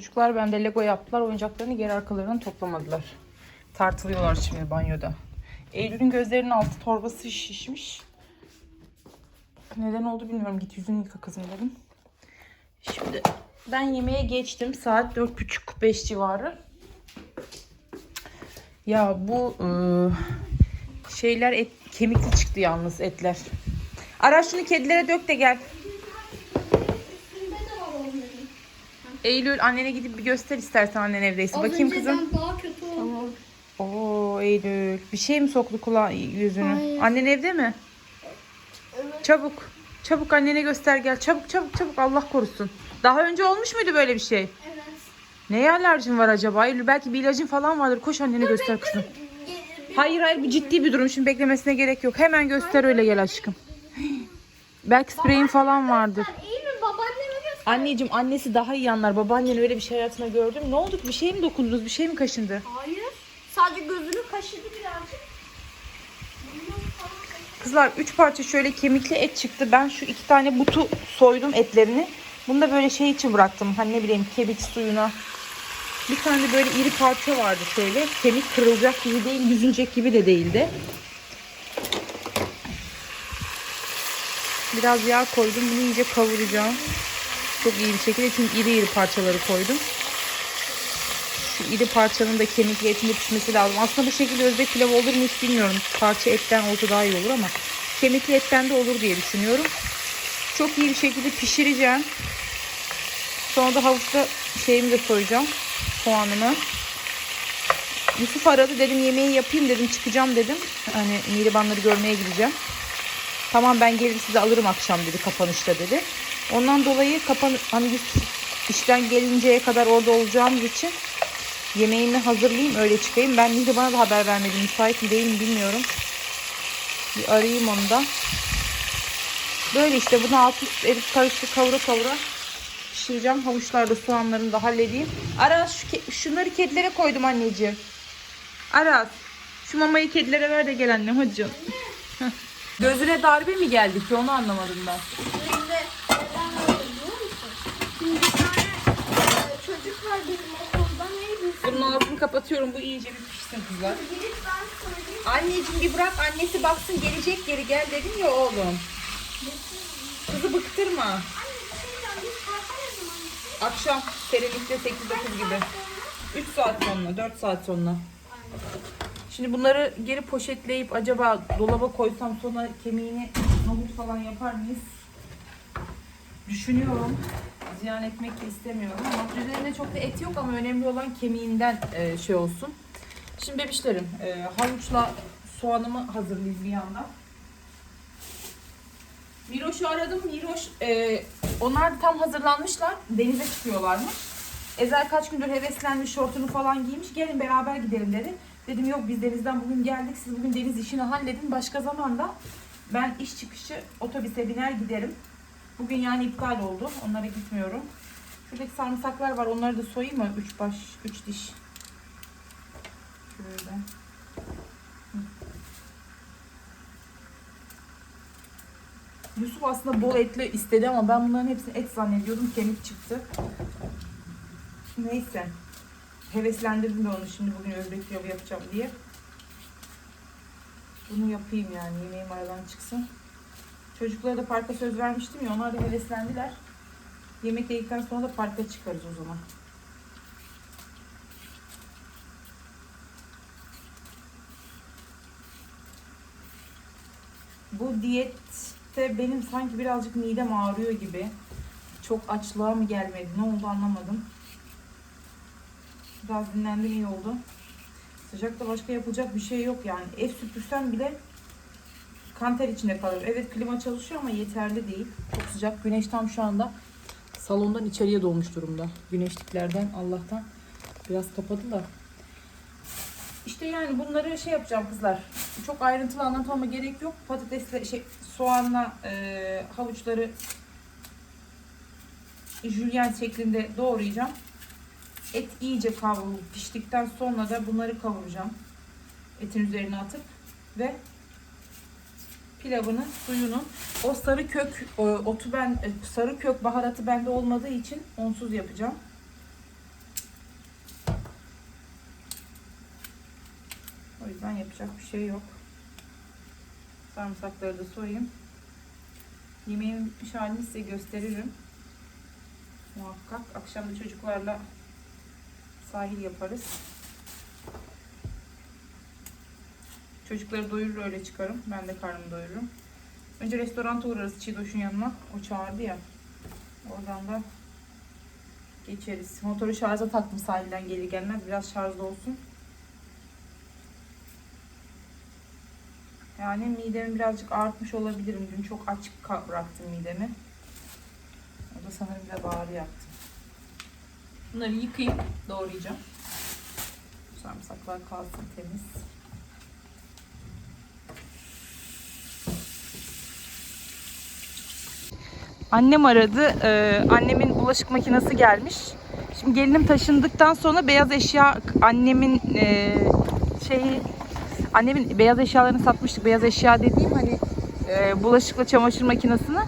Çocuklar bende Lego yaptılar. Oyuncaklarını geri arkalarından toplamadılar. Tartılıyorlar şimdi banyoda. Eylül'ün gözlerinin altı torbası şişmiş. Neden oldu bilmiyorum. Git yüzünü yıka kızım dedim. Şimdi ben yemeğe geçtim. Saat 4.30-5 civarı. Ya bu ıı, şeyler et, kemikli çıktı yalnız etler. Ara şunu kedilere dök de gel. Eylül annene gidip bir göster istersen annen evdeyse. Az Bakayım kızım. daha kötü oldu. Oo Eylül. Bir şey mi soktu kulağı yüzünü? Hayır. Annen evde mi? Evet. Çabuk. Çabuk annene göster gel. Çabuk çabuk çabuk Allah korusun. Daha önce olmuş muydu böyle bir şey? Evet. Neye alerjin var acaba? Eylül belki bir ilacın falan vardır. Koş annene göster kızım. Hayır hayır bu ciddi bir durum. Şimdi beklemesine gerek yok. Hemen göster öyle gel aşkım. Belki spreyin falan vardır. Göster. Anneciğim annesi daha iyi anlar. Babaannen öyle bir şey hayatına gördüm. Ne oldu? Bir şey mi dokundunuz? Bir şey mi kaşındı? Hayır. Sadece gözünü kaşıdı birazcık. Kızlar 3 parça şöyle kemikli et çıktı. Ben şu iki tane butu soydum etlerini. Bunu da böyle şey için bıraktım. Hani ne bileyim kebik suyuna. Bir tane de böyle iri parça vardı şöyle. Kemik kırılacak gibi değil, yüzülecek gibi de değildi. Biraz yağ koydum. Bunu iyice kavuracağım. Çok iyi bir şekilde çünkü iri iri parçaları koydum. Şu iri parçanın da kemikli etinde pişmesi lazım. Aslında bu şekilde özbek pilavı olur mu hiç bilmiyorum. Parça etten olsa daha iyi olur ama kemikli etten de olur diye düşünüyorum. Çok iyi bir şekilde pişireceğim. Sonra da havuçta şeyimi de soyacağım. Soğanımı. Yusuf aradı dedim yemeği yapayım dedim çıkacağım dedim. Hani Mihribanları görmeye gideceğim. Tamam ben gelir sizi alırım akşam dedi kapanışta dedi. Ondan dolayı kapan hani Yusuf işten gelinceye kadar orada olacağımız için yemeğimi hazırlayayım öyle çıkayım. Ben Mihriban'a da haber vermedim. Müsait mi değil mi bilmiyorum. Bir arayayım onu da. Böyle işte bunu alt üst edip karıştır kavura kavura pişireceğim. Havuçlarda soğanlarını da halledeyim. Aras şu ke- şunları kedilere koydum anneciğim. Aras şu mamayı kedilere ver de gel annem hadi canım. Gözüne darbe mi geldi ki onu anlamadım ben. Şimdi neden öyle biliyor musun? Şimdi bir tane e, çocuk var bizim okulda neydi? Bunun ağzını kapatıyorum bu iyice bir pişsin kızlar. Gelip ben söyleyeyim. Anneciğim bir bırak annesi baksın gelecek geri gel dedim ya oğlum. Kızı bıktırma. Anne bir şey diyeceğim. Biz zaman? Akşam serinlikte 8-9 gibi. 3 saat sonra 4 saat sonra. Şimdi bunları geri poşetleyip acaba dolaba koysam sonra kemiğini havuç falan yapar mıyız? Düşünüyorum. Ziyan etmek de istemiyorum ama üzerinde çok da et yok ama önemli olan kemiğinden e, şey olsun. Şimdi bebişlerim e, havuçla soğanımı hazırlayayım bir yandan. Miroş'u aradım. Miroş e, onlar tam hazırlanmışlar. Denize çıkıyorlarmış. Ezel kaç gündür heveslenmiş, şortunu falan giymiş. Gelin beraber gidelim dedi. Dedim yok biz denizden bugün geldik. Siz bugün deniz işini halledin. Başka zamanda ben iş çıkışı otobüse biner giderim. Bugün yani iptal oldu. Onlara gitmiyorum. Şuradaki sarımsaklar var. Onları da soyayım mı? Üç baş, üç diş. Şöyle. Yusuf aslında bol etli istedi ama ben bunların hepsini et zannediyordum. Kemik çıktı. Neyse. Heveslendirdim de onu şimdi bugün özbek pilavı yapacağım diye. Bunu yapayım yani yemeğim aradan çıksın. Çocuklara da parka söz vermiştim ya onlar da heveslendiler. Yemek yedikten sonra da parka çıkarız o zaman. Bu diyette benim sanki birazcık midem ağrıyor gibi. Çok açlığa mı gelmedi? Ne oldu anlamadım. Biraz dinlendim iyi oldu. Sıcakta başka yapılacak bir şey yok yani. Ev süpürsem bile kanter içinde kalır. Evet klima çalışıyor ama yeterli değil. Çok sıcak. Güneş tam şu anda salondan içeriye doğmuş durumda. Güneşliklerden Allah'tan biraz kapadı da. İşte yani bunları şey yapacağım kızlar. Çok ayrıntılı anlatmama gerek yok. Patatesle şey soğanla e, havuçları jülyen şeklinde doğrayacağım. Et iyice kavrulup piştikten sonra da bunları kavuracağım. Etin üzerine atıp ve pilavının suyunu o sarı kök otu ben e, sarı kök baharatı bende olmadığı için onsuz yapacağım. O yüzden yapacak bir şey yok. Sarımsakları da soyayım. Yemeğin pişmiş halini size gösteririm. Muhakkak. Akşam da çocuklarla sahil yaparız. Çocukları doyurur öyle çıkarım. Ben de karnımı doyururum. Önce restoranta uğrarız Çiğdoş'un yanına. O çağırdı ya. Oradan da geçeriz. Motoru şarja taktım sahilden gelir. Biraz şarjda olsun. Yani midemi birazcık artmış olabilirim. Dün çok aç ka- bıraktım midemi. O da sanırım biraz ağrı yaptı. Bunları yıkayayım, doğrayacağım. Sarımsaklar kalsın temiz. Annem aradı. Ee, annemin bulaşık makinesi gelmiş. Şimdi gelinim taşındıktan sonra beyaz eşya annemin e, şeyi annemin beyaz eşyalarını satmıştık. Beyaz eşya dediğim hani e, bulaşıkla çamaşır makinesini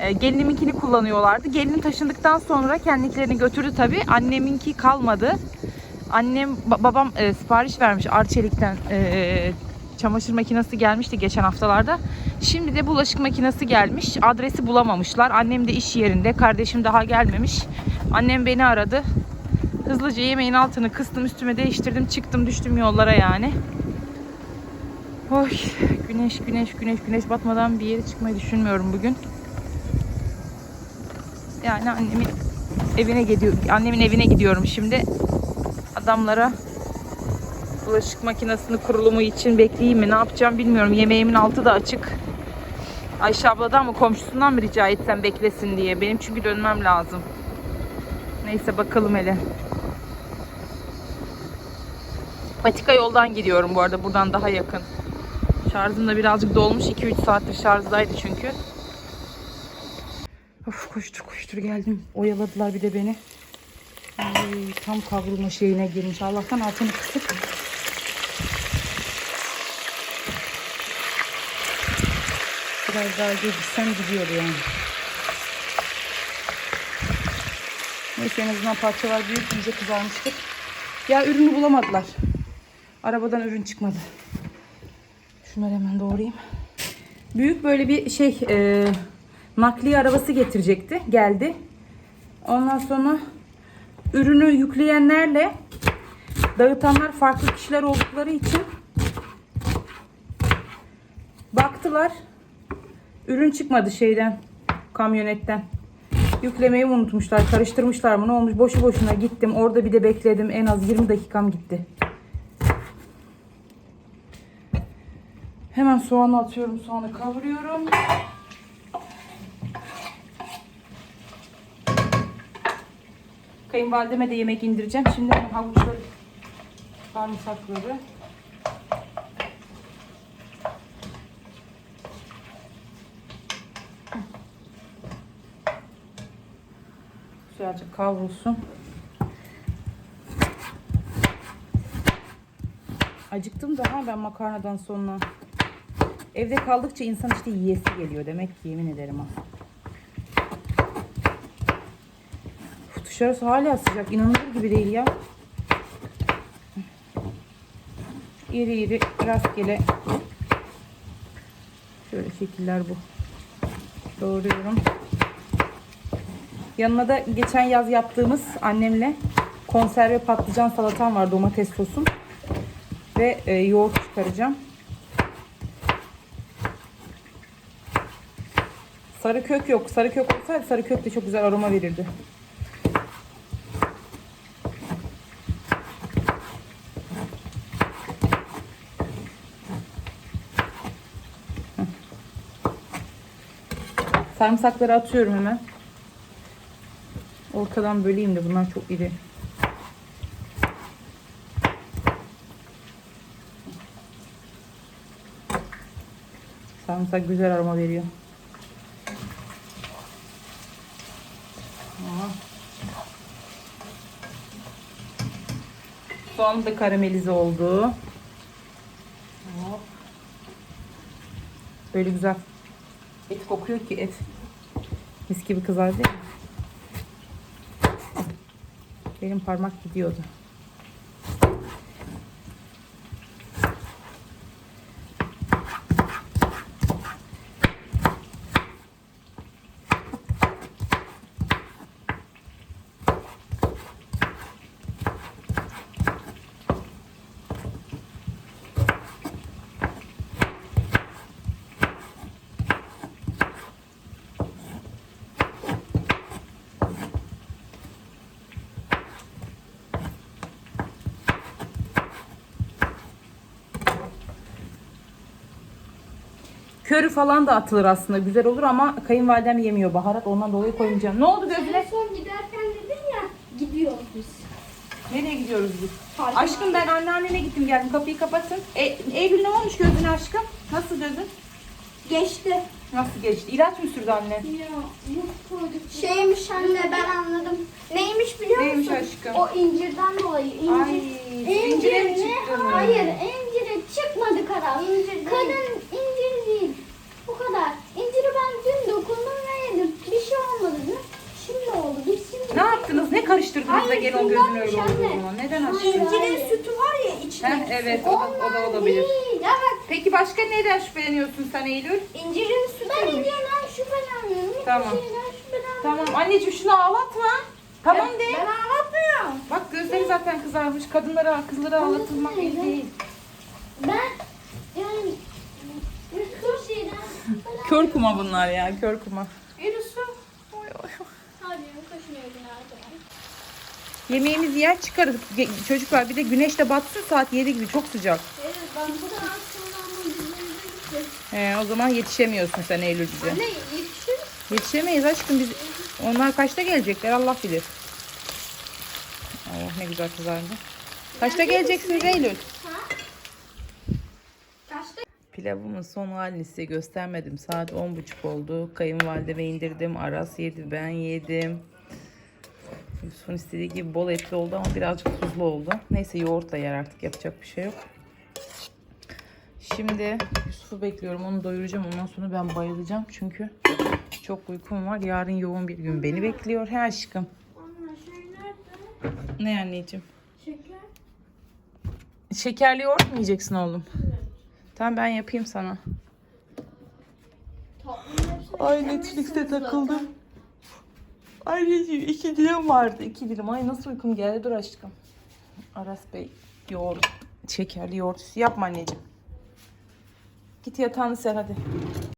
e, geliniminkini kullanıyorlardı. Gelinim taşındıktan sonra kendilerini götürdü tabii. Anneminki kalmadı. Annem ba- babam e, sipariş vermiş Arçelik'ten e, çamaşır makinesi gelmişti geçen haftalarda. Şimdi de bulaşık makinesi gelmiş. Adresi bulamamışlar. Annem de iş yerinde. Kardeşim daha gelmemiş. Annem beni aradı. Hızlıca yemeğin altını kıstım üstüme değiştirdim. Çıktım düştüm yollara yani. Oy güneş güneş güneş güneş batmadan bir yere çıkmayı düşünmüyorum bugün. Yani annemin evine gidiyorum. Annemin evine gidiyorum şimdi. Adamlara bulaşık makinesinin kurulumu için bekleyeyim mi? Ne yapacağım bilmiyorum. Yemeğimin altı da açık. Ayşe abladan mı komşusundan mı rica etsem beklesin diye. Benim çünkü dönmem lazım. Neyse bakalım hele. Patika yoldan gidiyorum bu arada. Buradan daha yakın. Şarjım da birazcık dolmuş. 2-3 saattir şarjdaydı çünkü. Of koştur koştur geldim. Oyaladılar bir de beni. Ay, tam kavrulma şeyine girmiş. Allah'tan altını kısık. Biraz daha geciksen gidiyor yani. Neyse en azından parçalar büyük iyice kızarmıştır. Ya ürünü bulamadılar. Arabadan ürün çıkmadı. Şunları hemen doğrayayım. Büyük böyle bir şey e, nakliye arabası getirecekti. Geldi. Ondan sonra ürünü yükleyenlerle dağıtanlar farklı kişiler oldukları için baktılar. Ürün çıkmadı şeyden, kamyonetten. Yüklemeyi unutmuşlar, karıştırmışlar mı ne olmuş boşu boşuna gittim. Orada bir de bekledim. En az 20 dakikam gitti. Hemen soğanı atıyorum, soğanı kavuruyorum. Kayınvalideme de yemek indireceğim. Şimdi havuçları, sarımsakları. Güzelce kavrulsun. Acıktım daha ben makarnadan sonra. Evde kaldıkça insan işte yiyesi geliyor demek ki yemin ederim ha. Dışarısı hala sıcak. inanılır gibi değil ya. İri iri rastgele şöyle şekiller bu. Doğruyorum. Yanına da geçen yaz yaptığımız annemle konserve patlıcan salatam var domates sosum. Ve e, yoğurt çıkaracağım. Sarı kök yok. Sarı kök olsaydı sarı kök de çok güzel aroma verirdi. Sarımsakları atıyorum hemen. Ortadan böleyim de bunlar çok iri. Sarımsak güzel aroma veriyor. Soğan da karamelize oldu. Böyle güzel et kokuyor ki et. Mis gibi kızardı ya. Benim parmak gidiyordu. Pürleri falan da atılır aslında. Güzel olur ama kayınvalidem yemiyor baharat. Ondan dolayı koymayacağım. Ne oldu gözüne? son giderken dedin ya gidiyoruz biz. Nereye gidiyoruz biz? Fark Aşkım ben anneannene gittim geldim. Kapıyı kapatın. E, Eylül ne olmuş gözüne aşkım? Nasıl gözün? Geçti. Nasıl geçti? İlaç mı sürdü anne? Şeymiş anne ben anladım. Neymiş biliyor Neymiş musun? aşkım? O incirden dolayı. İncir. Ay, incire mi çıktı? Hayır incire çıkmadı. Kadın incir. Bu kadar. İnciri ben dün dokundum ve yedim. Bir şey olmadı mı? Şimdi oldu. Biz şimdi. Ne yaptınız? Ne karıştırdınız da Hayır, gene o gözün öyle oldu o anne. zaman? Neden aşkım? İncirin sütü var ya içinde. Heh, evet o da, o da olabilir. Değil. Evet. Peki başka neden şüpheleniyorsun sen Eylül? İncirin sütü. Ben incirden şüphelenmiyorum. Hiçbir Tamam. şeyden şüphelenmiyorum. Tamam anneciğim şunu ağlatma. Tamam de. Ben anlatmıyorum. Bak gözleri zaten kızarmış. Kadınlara, kızlara ağlatılmak iyi değil. Ben yani. Kör kuma bunlar ya, kör kuma. Virüsü. Hadi kaşınıyor günahı. Yemeğimizi yer çıkarız. Ge- Çocuklar bir de güneş de batsın saat 7 gibi çok sıcak. Evet ben bu kadar sonra ama gitti. He, o zaman yetişemiyorsun sen Eylül bize. Anne yetişir. Yetişemeyiz aşkım biz. Onlar kaçta gelecekler Allah bilir. Oh ne güzel kızardı. Kaçta geleceksiniz Eylül? Pilavımın son halini size göstermedim. Saat 10.30 oldu. Kayınvalideme indirdim. Aras yedi, ben yedim. Yusuf'un istediği gibi bol etli oldu ama birazcık tuzlu oldu. Neyse yoğurtla yer artık yapacak bir şey yok. Şimdi Yusuf'u bekliyorum. Onu doyuracağım. Ondan sonra ben bayılacağım. Çünkü çok uykum var. Yarın yoğun bir gün beni bekliyor. He aşkım. Şey? Ne anneciğim? Şeker. Şekerli yoğurt mu yiyeceksin oğlum? Tamam ben yapayım sana. Ay Netflix'te takıldım. Anneciğim iki dilim vardı. iki dilim. Ay nasıl uykum geldi. Dur aşkım. Aras Bey yoğurt. Şekerli yoğurt. Yapma anneciğim. Git yatağını ser hadi.